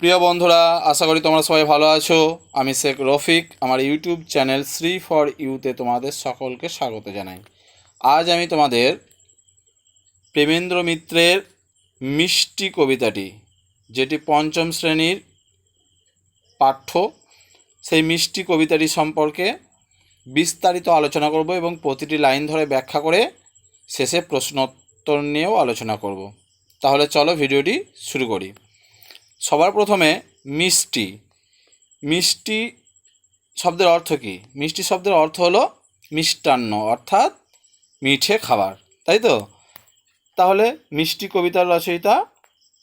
প্রিয় বন্ধুরা, আশা করি তোমরা সবাই ভালো আছো। আমি শেখ রফিক, আমার ইউটিউব চ্যানেল শ্রী ফর ইউতে তোমাদের সকলকে স্বাগত জানাই। আজ আমি তোমাদের প্রেমেন্দ্র মিত্রের মিষ্টি কবিতাটি, যেটি পঞ্চম শ্রেণির পাঠ্য, সেই মিষ্টি কবিতাটি সম্পর্কে বিস্তারিত আলোচনা করব এবং প্রতিটি লাইন ধরে ব্যাখ্যা করে শেষে প্রশ্নোত্তর নিয়েও আলোচনা করব। তাহলে চলো ভিডিওটি শুরু করি। সবার প্রথমে মিষ্টি। মিষ্টি শব্দের অর্থ কী? মিষ্টি শব্দের অর্থ হলো মিষ্টান্ন, অর্থাৎ মিঠে খাবার। তাই তো? তাহলে মিষ্টি কবিতার রচয়িতা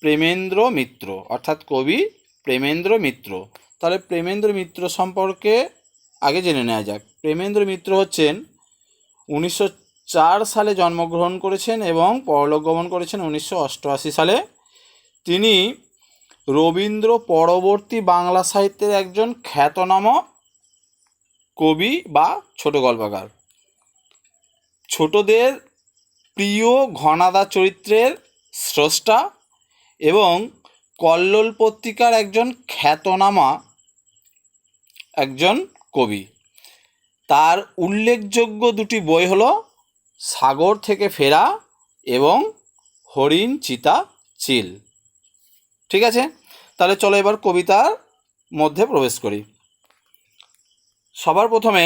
প্রেমেন্দ্র মিত্র, অর্থাৎ কবি প্রেমেন্দ্র মিত্র। তাহলে প্রেমেন্দ্র মিত্র সম্পর্কে আগে জেনে নেওয়া যাক। প্রেমেন্দ্র মিত্র হচ্ছেন উনিশশো চার সালে জন্মগ্রহণ করেছেন এবং পরলোক গমন করেছেন উনিশশো অষ্টআশি সালে। তিনি রবীন্দ্র পরবর্তী বাংলা সাহিত্যের একজন খ্যাতনামা কবি বা ছোট গল্পকার। ছোটদের প্রিয় ঘনাদা চরিত্রের স্রষ্টা এবং কল্লোল পত্রিকার একজন খ্যাতনামা একজন কবি। তার উল্লেখযোগ্য দুটি বই হলো সাগর থেকে ফেরা এবং হরিণ চিতা চিল। ঠিক আছে? তাহলে চলো এবার কবিতার মধ্যে প্রবেশ করি। সবার প্রথমে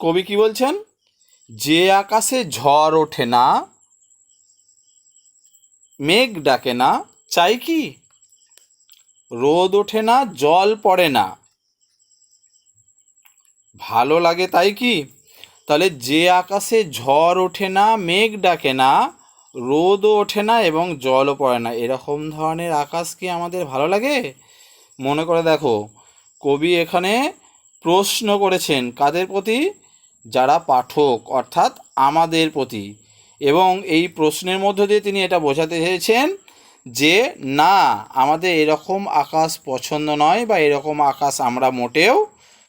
কবি কি বলছেন? যে আকাশে ঝড় ওঠে না, মেঘ ডাকে না, চাই কি? রোদ ওঠে না, জল পড়ে না। ভালো লাগে তাই কি? তাহলে যে আকাশে ঝড় ওঠে না, মেঘ ডাকে না রোদও ওঠে না এবং জলও পড়ে না। এরকম ধরনের আকাশ কি আমাদের ভালো লাগে? মনে করে দেখো, কবি এখানে প্রশ্ন করেছেন, কাদের প্রতি? যারা পাঠক, অর্থাৎ আমাদের প্রতি। এবং এই প্রশ্নের মধ্য দিয়ে তিনি এটা বোঝাতে চেয়েছেন যে, না, আমাদের এরকম আকাশ পছন্দ নয় বা এরকম আকাশ আমরা মোটেও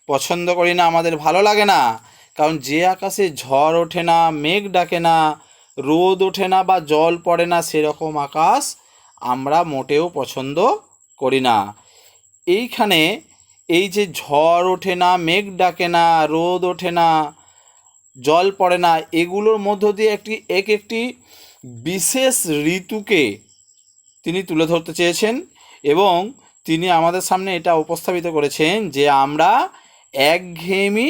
পছন্দ করি না, আমাদের ভালো লাগে না। কারণ যে আকাশে ঝড় ওঠে না, মেঘ ডাকে না রোদ ওঠে না বা জল পড়ে না সেরকম আকাশ আমরা মোটেও পছন্দ করি না। এইখানে এই যে ঝড় ওঠে না, মেঘ ডাকে না, রোদ ওঠে না, জল পড়ে না, এগুলোর মধ্য দিয়ে একটি, এক একটি বিশেষ ঋতুকে তিনি তুলে ধরতে চেয়েছেন এবং তিনি আমাদের সামনে এটা উপস্থাপিত করেছেন যে আমরা একঘেয়েমি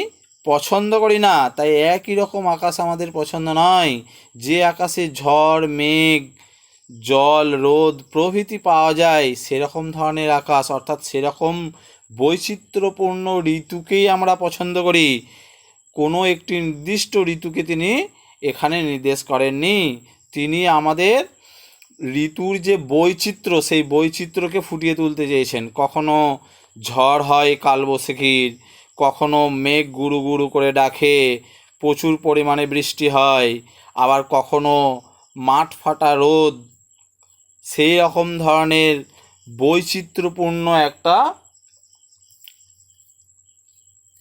পছন্দ করি না, তাই একই রকম আকাশ আমাদের পছন্দ নয়। যে আকাশে ঝড়, মেঘ, জল, রোদ, প্রভৃতি পাওয়া যায়, সেরকম ধরনের আকাশ, অর্থাৎ সেরকম বৈচিত্র্যপূর্ণ ঋতুকেই আমরা পছন্দ করি। কোনো একটি নির্দিষ্ট ঋতুকে তিনি এখানে নির্দেশ করেননি। তিনি আমাদের ঋতুর যে বৈচিত্র্য, সেই বৈচিত্র্যকে ফুটিয়ে তুলতে চেয়েছেন। কখনো ঝড় হয় কালবৈশাখীর কখনো মেঘ গুরু গুরু করে ডাকে, প্রচুর পরিমাণে বৃষ্টি হয়, আবার কখনো মাঠ ফাটা রোদ। সেই রকম ধরনের বৈচিত্র্যপূর্ণ একটা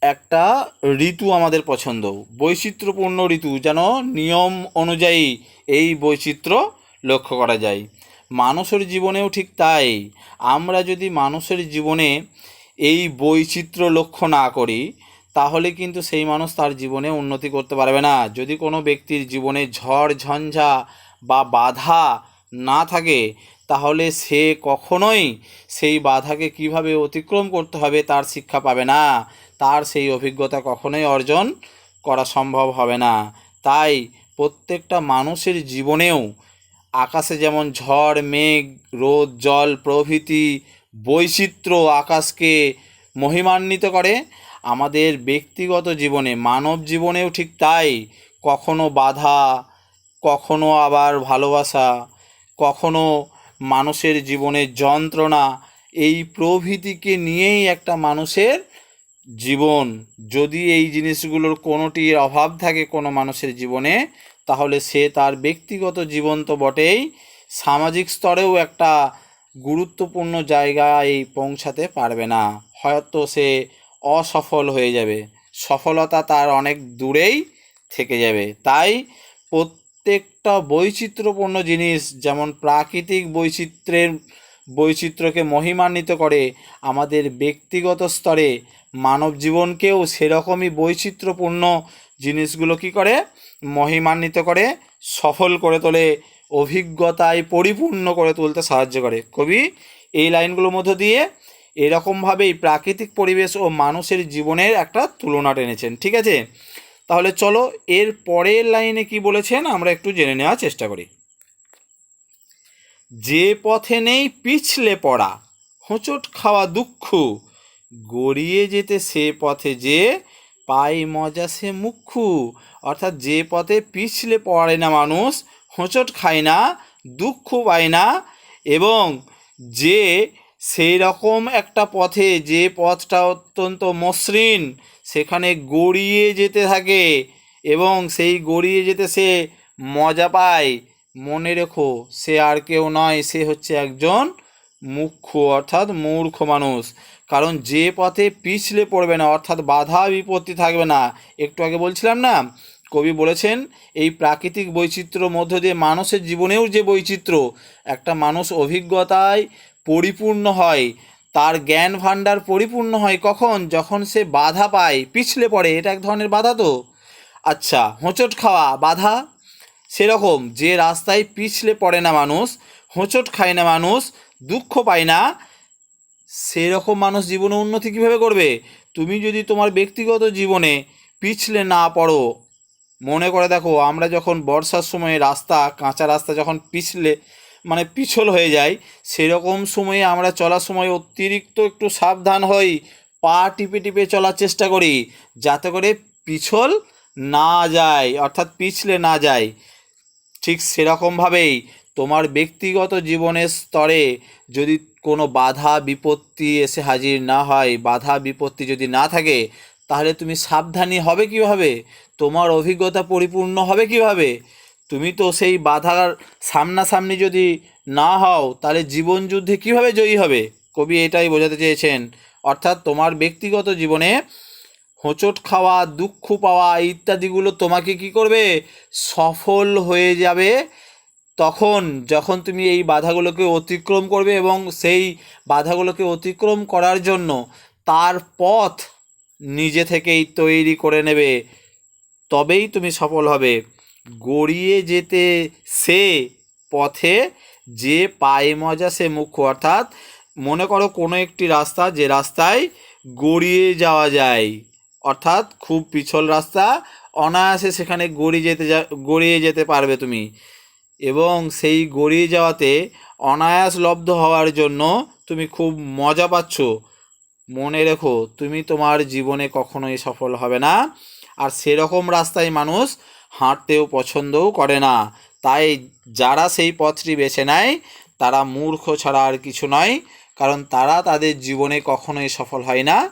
একটা ঋতু আমাদের পছন্দ। বৈচিত্র্যপূর্ণ ঋতু যেন নিয়ম অনুযায়ী এই বৈচিত্র্য লক্ষ্য করা যায়। মানুষের জীবনেও ঠিক তাই। আমরা যদি মানুষের জীবনে এই বৈচিত্র্য লক্ষ্য না করি, তাহলে কিন্তু সেই মানুষ তার জীবনে উন্নতি করতে পারবে না। যদি কোনো ব্যক্তির জীবনে ঝড়, ঝঞ্ঝা বা বাধা না থাকে, তাহলে সে কখনোই সেই বাধাকে কীভাবে অতিক্রম করতে হবে তার শিক্ষা পাবে না। তার সেই অভিজ্ঞতা কখনোই অর্জন করা সম্ভব হবে না। তাই প্রত্যেকটা মানুষের জীবনেও আকাশে যেমন ঝড়, মেঘ, রোদ, জল, প্রভৃতি বৈচিত্র্য আকাশকে মহিমান্বিত করে। আমাদের ব্যক্তিগত জীবনে, মানব জীবনেও ঠিক তাই। কখনো বাধা, কখনো আবার ভালোবাসা, কখনো মানুষের জীবনে যন্ত্রণা, এই প্রভৃতিকে নিয়েই একটা মানুষের জীবন। যদি এই জিনিসগুলোর কোনোটির অভাব থাকে কোনো মানুষের জীবনে, তাহলে সে তার ব্যক্তিগত জীবন তো বটেই। সামাজিক স্তরেও একটা গুরুত্বপূর্ণ জায়গায় পৌঁছাতে পারবে না। হয়তো সে অসফল হয়ে যাবে। সফলতা তার অনেক দূরেই থেকে যাবে। তাই প্রত্যেকটা বৈচিত্র্যপূর্ণ জিনিস, যেমন প্রাকৃতিক বৈচিত্র্যের বৈচিত্র্যকে মহিমান্বিত করে আমাদের ব্যক্তিগত স্তরে, মানব জীবনকেও সেরকমই বৈচিত্র্যপূর্ণ জিনিসগুলো কি করে? মহিমান্বিত করে, সফল করে তোলে। অভিজ্ঞতায় পরিপূর্ণ করে তুলতে সাহায্য করে। কবি, এই লাইনগুলোর মধ্য দিয়ে এরকমভাবেই প্রাকৃতিক পরিবেশ ও মানুষের জীবনের একটা তুলনা টেনেছেন, ঠিক আছে? তাহলে চলো, এর পরের লাইনে কি বলেছেন আমরা একটু জেনে নেওয়ার চেষ্টা করি। যে পথে নেই পিছলে পড়া, হোঁচট খাওয়া দুঃখ, গড়িয়ে যেতে সে পথে যে পাই মজা সে মুখ্যু। অর্থাৎ যে পথে পিছলে পড়ে না মানুষ হোঁচট খায় না, দুঃখ পায় না এবং যে সেই রকম একটা পথে, যে পথটা অত্যন্ত মসৃণ, সেখানে গড়িয়ে যেতে থাকে এবং সেই গড়িয়ে যেতে সে মজা পায়। মনে রেখো, সে আর কেউ নয়, সে হচ্ছে একজন মুখ্য অর্থাৎ মূর্খ মানুষ। কারণ যে পথে পিছলে পড়বে না, অর্থাৎ বাধা বিপত্তি থাকবে না। একটু আগে বলছিলাম না কবি বলেছেন, এই প্রাকৃতিক বৈচিত্র্যর মধ্য দিয়ে মানুষের জীবনেও যে বৈচিত্র্য, একটা মানুষ অভিজ্ঞতায় পরিপূর্ণ হয়, তার জ্ঞান ভাণ্ডার পরিপূর্ণ হয় কখন? যখন সে বাধা পায়, পিছলে পড়ে, এটা এক ধরনের বাধা তো? আচ্ছা হোঁচট খাওয়া, বাধা? সেরকম, যে রাস্তায় পিছলে পড়ে না মানুষ, হোঁচট খায় না মানুষ, দুঃখ পায় না, সেরকম মানুষ জীবনে উন্নতি কীভাবে করবে? তুমি যদি তোমার ব্যক্তিগত জীবনে পিছলে না পড়ো মনে করে দেখো, আমরা যখন বর্ষার সময় রাস্তা, কাঁচা রাস্তা যখন পিছলে মানে পিছল হয়ে যায়, সেরকম সময়ে আমরা চলার সময় অতিরিক্ত একটু সাবধান হই, পা টিপে টিপে চলার চেষ্টা করি, যাতে করে পিছল না যায়, অর্থাৎ পিছলে না যায়। ঠিক সেরকমভাবেই তোমার ব্যক্তিগত জীবনের স্তরে যদি কোনো বাধা বিপত্তি এসে হাজির না হয় বাধা বিপত্তি যদি না থাকে তাহলে তুমি সাবধানী হবে কীভাবে? তোমার অভিজ্ঞতা পরিপূর্ণ হবে কীভাবে? তুমি তো সেই বাধার সামনাসামনি যদি না হও, তাহলে জীবন যুদ্ধে কীভাবে জয়ী হবে? কবি এটাই বোঝাতে চেয়েছেন। অর্থাৎ তোমার ব্যক্তিগত জীবনে হোঁচট খাওয়া, দুঃখ পাওয়া ইত্যাদিগুলো তোমাকে কি করবে? সফল হয়ে যাবে তখন, যখন তুমি এই বাধাগুলোকে অতিক্রম করবে এবং সেই বাধাগুলোকে অতিক্রম করার জন্য তার পথ নিজে থেকেই তৈরি করে নেবে, তবেই তুমি সফল হবে। গড়িয়ে যেতে সে পথে যে পায়ে মজা সে মুখ্য অর্থাৎ মনে করো কোনো একটি রাস্তা, যে রাস্তায় গড়িয়ে যাওয়া যায়, অর্থাৎ খুব পিছল রাস্তা, অনায়াসে সেখানে গড়িয়ে যেতে যা, গড়িয়ে যেতে পারবে তুমি। এবং সেই গড়িয়ে যাওয়াতে অনায়াস লব্ধ হওয়ার জন্য তুমি খুব মজা পাচ্ছ। মনে রেখো, তুমি তোমার জীবনে কখনোই সফল হবে না। আর সেরকম রাস্তায় মানুষ হাঁটতেও পছন্দও করে না। তাই যারা সেই পথটি বেছে নেয়, তারা মূর্খ ছাড়া আর কিছু নয়, কারণ তারা তাদের জীবনে কখনোই সফল হয় না,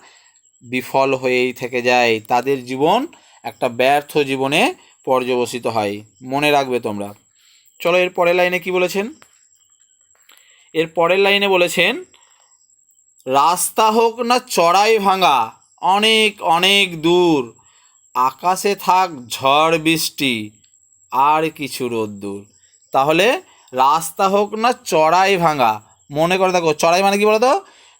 বিফল হয়েই থেকে যায়। তাদের জীবন একটা ব্যর্থ জীবনে পর্যবসিত হয়। মনে রাখবে তোমরা। চলো এর পরের লাইনে কি বলেছেন? এর পরের লাইনে বলেছেন রাস্তা হোক না চড়াই ভাঙা, অনেক অনেক দূর। আকাশে থাক ঝড় বৃষ্টি, আর কিছু রোদ্দুর। তাহলে রাস্তা হোক না চড়াই ভাঙা, মনে করে দেখো, চড়াই মানে কি বলতো?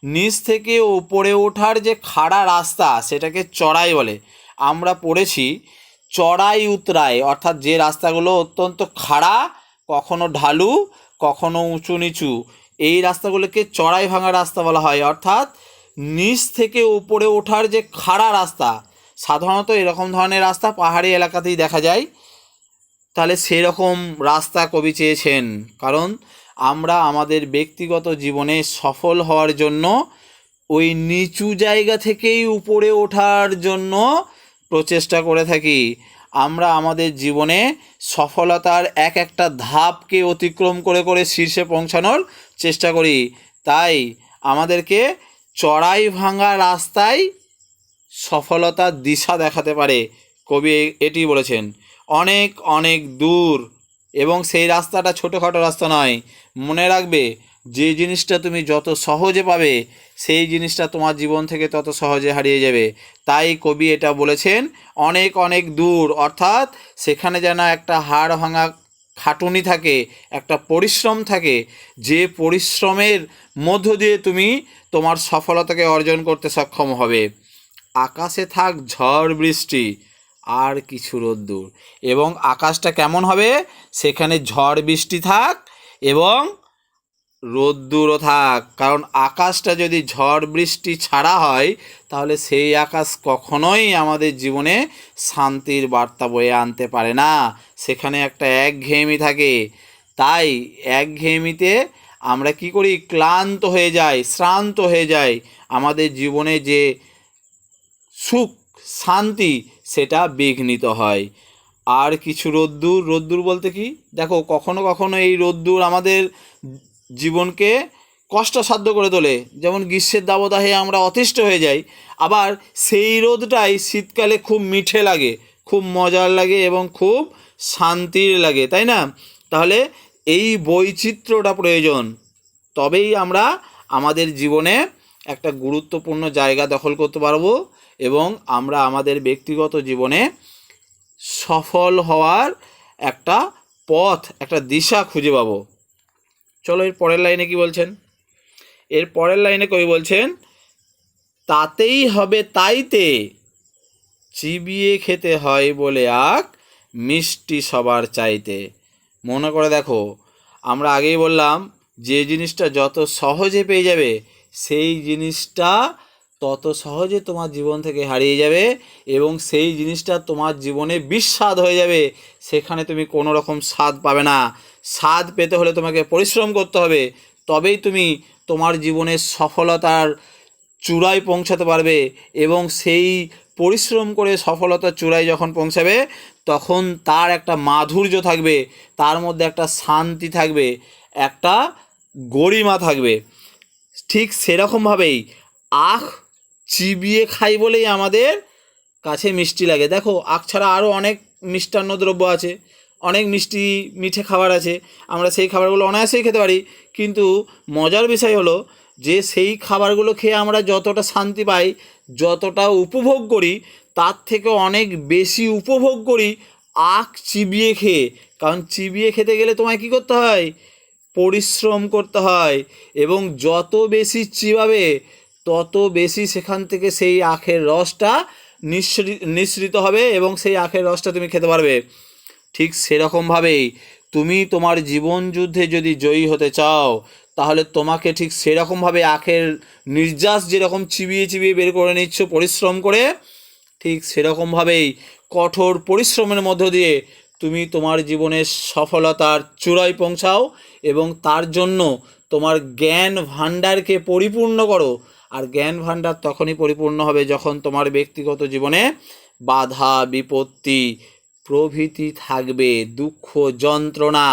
নিচ থেকে উপরে ওঠার যে খাড়া রাস্তা, সেটাকে চড়াই বলে। আমরা পড়েছি চড়াই উতরাই, অর্থাৎ যে রাস্তাগুলো অত্যন্ত খাড়া, কখনো ঢালু, কখনো উঁচু নিচু। এই রাস্তাগুলোকে চড়াই ভাঙা রাস্তা বলা হয়। অর্থাৎ নিচ থেকে উপরে ওঠার যে খাড়া রাস্তা, সাধারণত এরকম ধরনের রাস্তা পাহাড়ি এলাকাতেই দেখা যায়। তাহলে সেরকম রাস্তা কবি চেয়েছেন। কারণ আমরা আমাদের ব্যক্তিগত জীবনে সফল হওয়ার জন্য, ওই নিচু জায়গা থেকেই উপরে ওঠার জন্য প্রচেষ্টা করে থাকি। আমরা আমাদের জীবনে সফলতার এক একটা ধাপকে অতিক্রম করে করে শীর্ষে পৌঁছানোর চেষ্টা করি। তাই আমাদেরকে চড়াই ভাঙা রাস্তায় সফলতার দিশা দেখাতে পারে, কবি এটি বলেছেন। অনেক অনেক দূর এবং সেই রাস্তাটা ছোটোখাটো রাস্তা নয়। মনে রাখবে, যে জিনিসটা তুমি যত সহজে পাবে, সেই জিনিসটা তোমার জীবন থেকে তত সহজে হারিয়ে যাবে। তাই কবি এটা বলেছেন, অনেক অনেক দূর। অর্থাৎ সেখানে যেন একটা হাড় ভাঙা খাটুনি থাকে, একটা পরিশ্রম থাকে, যে পরিশ্রমের মধ্য দিয়ে তুমি তোমার সফলতাকে অর্জন করতে সক্ষম হবে। আকাশে থাক ঝড়, বৃষ্টি, আর কিছু রোদ্দুর। এবং আকাশটা কেমন হবে? সেখানে ঝড়, বৃষ্টি থাক এবং রোদ্দুরও থাক। কারণ আকাশটা যদি ঝড়, বৃষ্টি ছাড়া হয়, তাহলে সেই আকাশ কখনোই আমাদের জীবনে শান্তির বার্তা বয়ে আনতে পারে না। সেখানে একটা একঘেয়েমি থাকে। তাই একঘেয়েমিতে আমরা কি করি? ক্লান্ত হয়ে যাই, শ্রান্ত হয়ে যাই। আমাদের জীবনে যে সুখ, শান্তি, সেটা বিঘ্নিত হয়। আর কিছু রোদ্দুর? রোদ্দুর বলতে কি? দেখো, কখনো কখনো এই রোদ্দুর আমাদের জীবনকে কষ্টসাধ্য করে তোলে। যেমন গ্রীষ্মের দাবদাহে আমরা অতিষ্ঠ হয়ে যাই, আবার সেই রোদটাই শীতকালে খুব মিঠে লাগে, খুব মজার লাগে এবং খুব শান্তির লাগে, তাই না? তাহলে এই বৈচিত্র্যটা প্রয়োজন। তবেই আমরা আমাদের জীবনে একটা গুরুত্বপূর্ণ জায়গা দখল করতে পারব এবং আমরা আমাদের ব্যক্তিগত জীবনে সফল হওয়ার একটা পথ, একটা দিশা খুঁজে পাবো। চলো এর পরের লাইনে কি বলছেন? এর পরের লাইনে কবি বলছেন, তাতেই হবে তাইতে, চিবিয়ে খেতে হয় বলে আক মিষ্টি সবার চাইতে। মনে করে দেখো, আমরা আগেই বললাম, যে জিনিসটা যত সহজে পেয়ে যাবে, সেই জিনিসটা তত সহজে তোমার জীবন থেকে হারিয়ে যাবে এবং সেই জিনিসটা তোমার জীবনে বিস্বাদ হয়ে যাবে। সেখানে তুমি কোনো রকম স্বাদ পাবে না। স্বাদ পেতে হলে তোমাকে পরিশ্রম করতে হবে। তবেই তুমি তোমার জীবনের সফলতার চূড়ায় পৌঁছাতে পারবে এবং সেই পরিশ্রম করে সফলতার চূড়ায় যখন পৌঁছাবে তখন তার একটা মাধুর্য থাকবে, তার মধ্যে একটা শান্তি থাকবে, একটা গরিমা থাকবে। ঠিক সেরকমভাবেই আখ চিবিয়ে খাই বলেই আমাদের কাছে মিষ্টি লাগে। দেখো, আখ ছাড়া আরও অনেক মিষ্টান্ন দ্রব্য আছে, অনেক মিষ্টি মিঠে খাবার আছে, আমরা সেই খাবারগুলো অনায়াসেই খেতে পারি। কিন্তু মজার বিষয় হলো যে সেই খাবারগুলো খেয়ে আমরা যতটা শান্তি পাই, যতটা উপভোগ করি তার থেকে অনেক বেশি উপভোগ করি আখ চিবিয়ে খেয়ে। কারণ চিবিয়ে খেতে গেলে তোমায় কী করতে হয়? পরিশ্রম করতে হয় এবং যত বেশি চিবাবে, তত বেশি সেখান থেকে সেই আখের রসটা নিঃসৃ, নিঃসৃত হবে এবং সেই আখের রসটা তুমি খেতে পারবে। ঠিক সেরকমভাবেই তুমি তোমার জীবন যুদ্ধে যদি জয়ী হতে চাও, তাহলে তোমাকে ঠিক সেরকমভাবে আখের নির্যাস যেরকম চিবিয়ে চিবিয়ে বের করে নিচ্ছ, পরিশ্রম করে ঠিক সেরকমভাবেই কঠোর পরিশ্রমের মধ্য দিয়ে তুমি তোমার জীবনের সফলতার চূড়ায় পৌঁছাও এবং তার জন্য তোমার জ্ঞান ভাণ্ডারকে পরিপূর্ণ করো। আর জ্ঞান ভাণ্ডার তখনই পরিপূর্ণ হবে যখন তোমার ব্যক্তিগত জীবনে বাধা, বিপত্তি, প্রভৃতি থাকবে, দুঃখ, যন্ত্রণা,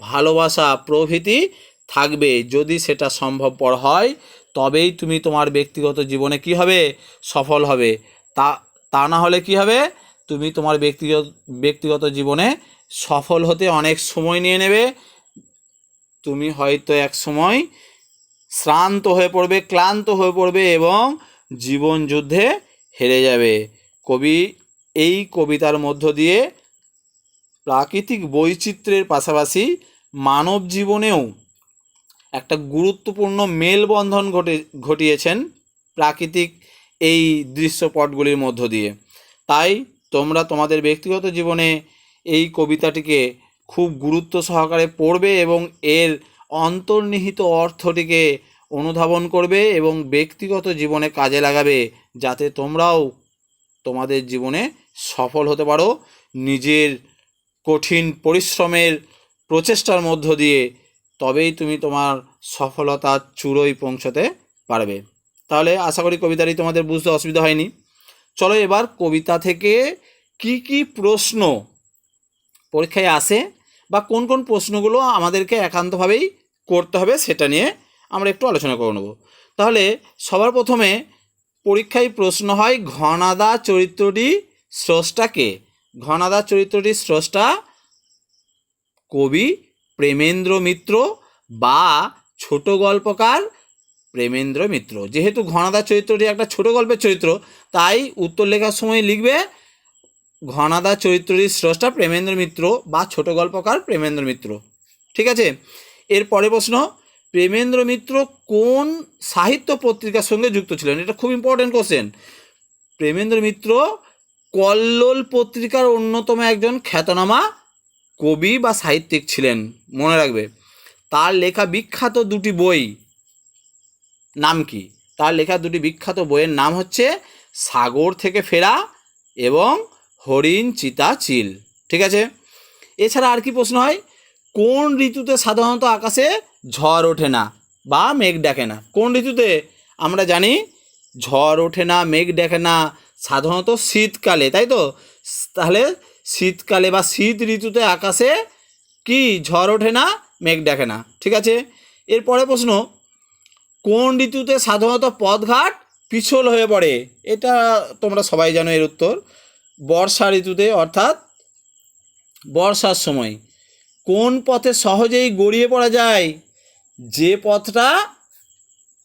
ভালোবাসা, প্রভৃতি থাকবে। যদি সেটা সম্ভবপর হয়, তবেই তুমি তোমার ব্যক্তিগত জীবনে কি হবে? সফল হবে। তা তা না হলে কি হবে? তুমি তোমার ব্যক্তিগত ব্যক্তিগত জীবনে সফল হতে অনেক সময় নিয়ে নেবে। তুমি হয়তো এক সময় শ্রান্ত হয়ে পড়বে, ক্লান্ত হয়ে পড়বে এবং জীবন যুদ্ধে হেরে যাবে। কবি, এই কবিতার মধ্য দিয়ে প্রাকৃতিক বৈচিত্র্যের পাশাপাশি মানব জীবনেও একটা গুরুত্বপূর্ণ মেলবন্ধন ঘটে, ঘটিয়েছেন প্রাকৃতিক এই দৃশ্যপটগুলির মধ্য দিয়ে। তাই তোমরা তোমাদের ব্যক্তিগত জীবনে এই কবিতাটিকে খুব গুরুত্ব সহকারে পড়বে এবং এর অন্তর্নিহিত অর্থটিকে অনুধাবন করবে এবং ব্যক্তিগত জীবনে কাজে লাগাবে যাতে তোমরাও তোমাদের জীবনে সফল হতে পারো। নিজের কঠিন পরিশ্রমের প্রচেষ্টার মধ্য দিয়ে তবেই তুমি তোমার সফলতার চূড়োয় পৌঁছতে পারবে। তাহলে আশা করি কবিতাটি তোমাদের বুঝতে অসুবিধা হয়নি। চলো এবার কবিতা থেকে কি কি প্রশ্ন পরীক্ষায় আসে বা কোন কোন প্রশ্নগুলো আমাদেরকে একান্তভাবেই করতে হবে সেটা নিয়ে আমরা একটু আলোচনা করে নেব। তাহলে সবার প্রথমে পরীক্ষায় প্রশ্ন হয়, ঘনাদা চরিত্রটি স্রষ্টা কে? ঘনাদা চরিত্রটির স্রষ্টা কবি প্রেমেন্দ্র মিত্র বা ছোট গল্পকার প্রেমেন্দ্র মিত্র। যেহেতু ঘনাদা চরিত্রটি একটা ছোট গল্পের চরিত্র, তাই উত্তর লেখার সময় লিখবে, ঘনাদা চরিত্রটির স্রষ্টা প্রেমেন্দ্র মিত্র বা ছোট গল্পকার প্রেমেন্দ্র মিত্র। ঠিক আছে? এর পরে প্রশ্ন, প্রেমেন্দ্র মিত্র কোন সাহিত্য পত্রিকার সঙ্গে যুক্ত ছিলেন? এটা খুব ইম্পর্টেন্ট কোশ্চেন প্রেমেন্দ্র মিত্র কল্লোল পত্রিকার অন্যতম একজন খ্যাতনামা কবি বা সাহিত্যিক ছিলেন, মনে রাখবে। তার লেখা বিখ্যাত দুটি বই নাম কি? তার লেখা দুটি বিখ্যাত বইয়ের নাম হচ্ছে সাগর থেকে ফেরা এবং হরিণ চিতা চিল। ঠিক আছে? এছাড়া আর কি প্রশ্ন হয়? কোন ঋতুতে সাধারণত আকাশে ঝড় ওঠে না বা মেঘ ডাকে না? কোন ঋতুতে? আমরা জানি ঝড় ওঠে না, মেঘ ডাকে না, সাধারণত শীতকালে, তাই তো? তাহলে শীতকালে বা শীত ঋতুতে আকাশে কি ঝড় ওঠে না, মেঘ ডাকে না? ঠিক আছে? এরপরে প্রশ্ন কোন ঋতুতে সাধারণত পথঘাট পিছল হয়ে পড়ে? এটা তোমরা সবাই জানো এর উত্তর। বর্ষা ঋতুতে, অর্থাৎ বর্ষার সময়। কোন পথে সহজেই গড়িয়ে পড়া যায়? যে পথটা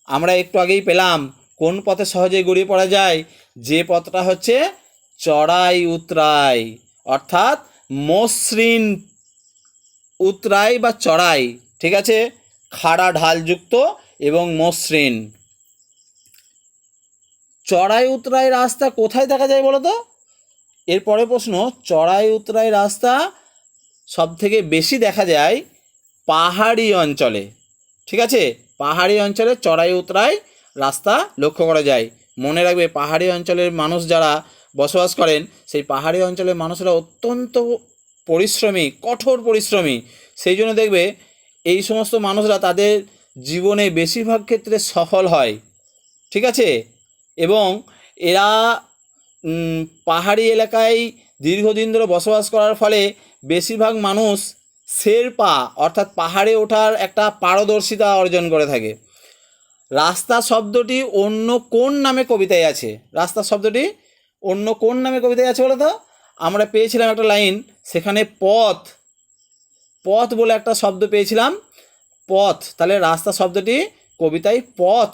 আমরা একটু আগেই পেলাম, কোন পথে সহজেই গড়িয়ে পড়া যায়? যে পথটা হচ্ছে চড়াই উতরাই, অর্থাৎ মসৃণ উতরাই বা চড়াই, ঠিক আছে? খাড়া ঢালযুক্ত এবং মসৃণ। চড়াই উতরাই রাস্তা কোথায় দেখা যায় বলো তো এরপরে প্রশ্ন চড়াই উতরাই রাস্তা সব থেকে বেশি দেখা যায় পাহাড়ি অঞ্চলে। ঠিক আছে? পাহাড়ি অঞ্চলে চড়াই উতরাই রাস্তা লক্ষ্য করা যায়। মনে রাখবে, পাহাড়ি অঞ্চলের মানুষ যারা বসবাস করেন, সেই পাহাড়ি অঞ্চলের মানুষরা অত্যন্ত পরিশ্রমী, কঠোর পরিশ্রমী। সেই জন্য দেখবে, এই সমস্ত মানুষরা তাদের জীবনে বেশিরভাগ ক্ষেত্রে সফল হয়, ঠিক আছে? এবং এরা পাহাড়ি এলাকায় দীর্ঘদিন ধরে বসবাস করার ফলে বেশিরভাগ মানুষ শেরপা অর্থাৎ পাহাড়ে ওঠার একটা পারদর্শিতা অর্জন করে থাকে। রাস্তা শব্দটি অন্য কোন নামে কবিতায় আছে? রাস্তা শব্দটি অন্য কোন নামে কবিতায় আছে বলো তো আমরা পেয়েছিলাম একটা লাইন, সেখানে পথ পথ বলে একটা শব্দ পেয়েছিলাম। পথ। তাহলে রাস্তা শব্দটি কবিতায় পথ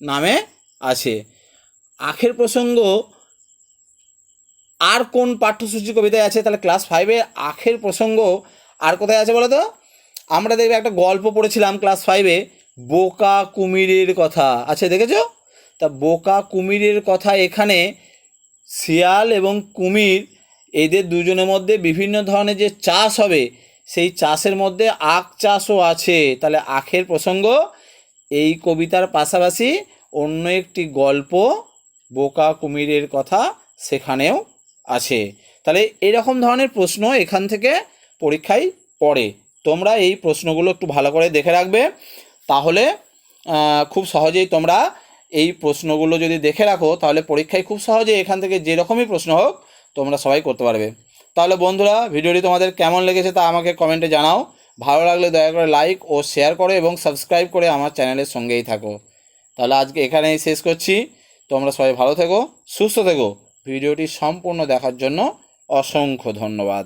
নামে আছে। আখের প্রসঙ্গ, আর কোন পাঠ্যসূচি কবিতায় আছে? তাহলে ক্লাস ফাইভে আখের প্রসঙ্গ আর কোথায় আছে বলো তো আমরা দেখবে একটা গল্প পড়েছিলাম ক্লাস ফাইভে বোকা কুমিরের কথা। আছে, দেখেছ? তা বোকা কুমিরের কথা এখানে শিয়াল এবং কুমির এদের দুজনের মধ্যে বিভিন্ন ধরনের যে চাষ হবে সেই চাষের মধ্যে আখ চাষও আছে। তাহলে আখের প্রসঙ্গ, এই কবিতার পাশাপাশি অন্য একটি গল্প বোকা কুমিরের কথা সেখানেও আছে। তাহলে এরকম ধরনের প্রশ্ন এখান থেকে পরীক্ষায় পড়ে। তোমরা এই প্রশ্নগুলো একটু ভালো করে দেখে রাখবে। তাহলে খুব সহজেই তোমরা এই প্রশ্নগুলো যদি দেখে রাখো, তাহলে পরীক্ষায় খুব সহজেই এখান থেকে যেরকমই প্রশ্ন হোক, তোমরা সবাই করতে পারবে। তাহলে বন্ধুরা, ভিডিওটি তোমাদের কেমন লেগেছে তা আমাকে কমেন্টে জানাও। ভালো লাগলে দয়া করে লাইক ও শেয়ার করো এবং সাবস্ক্রাইব করে আমার চ্যানেলের সঙ্গেই থাকো। তাহলে আজকে এখানেই শেষ করছি। তোমরা সবাই ভালো থেকো, সুস্থ থেকো। ভিডিওটি সম্পূর্ণ দেখার জন্য অসংখ্য ধন্যবাদ।